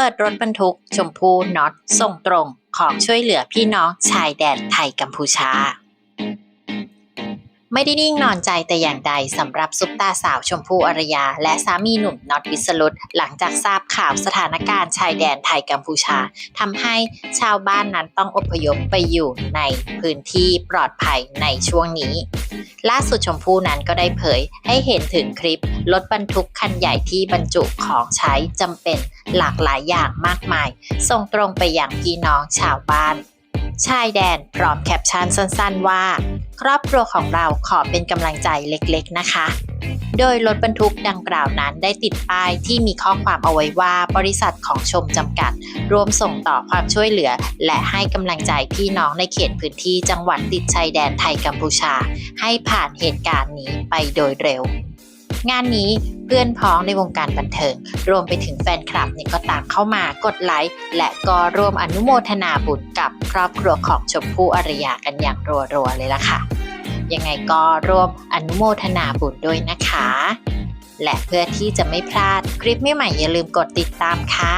เปิดรถบรรทุก ชมพูน็อตส่งตรง ของช่วยเหลือพี่น้องชายแดนไทยกัมพูชา ไม่ได้นิ่งนอนใจแต่อย่างใดสำหรับซุปตาสาวชมพู่อรยา และสามีหนุ่มน็อตวิสรุตหลังจากทราบข่าวสถานการณ์ชายแดนไทยกัมพูชาทำให้ชาวบ้านนั้นต้องอพยพไปอยู่ในพื้นที่ปลอดภัยในช่วงนี้ ล่าสุดชมพู่นั้นก็ได้เผยให้เห็นถึงคลิปรถบรรทุกคันใหญ่ที่บรรจุของใช้จำเป็นหลากหลายอย่างมากมาย ส่งตรงไปยังพี่น้องชาวบ้านชายแดนพร้อมแคปชั่นสั้น ๆ ว่า ครอบครัวของเราขอเป็นกำลังใจเล็กๆนะคะ โดยรถบรรทุกดังกล่าวนั้นได้ติดป้ายที่มีข้อความเอาไว้ว่าบริษัทของชมจำกัดรวมส่งต่อความช่วยเหลือ และให้กำลังใจพี่น้องในเขตพื้นที่จังหวัดติดชายแดนไทยกัมพูชา ให้ผ่านเหตุการณ์นี้ไปโดยเร็ว งานนี้เพื่อนพ้องในวงการบันเทิง รวมไปถึงแฟนคลับเนี่ยก็ต่างเข้ามากดไลค์และก็ร่วมอนุโมทนาบุญกับ ครอบครัวของชมพู่อารยากันอย่างรัวๆเลยล่ะค่ะ ยังไงก็ร่วมอนุโมทนาบุญด้วยนะคะ และเพื่อที่จะไม่พลาดคลิปใหม่ๆอย่าลืมกดติดตามค่ะ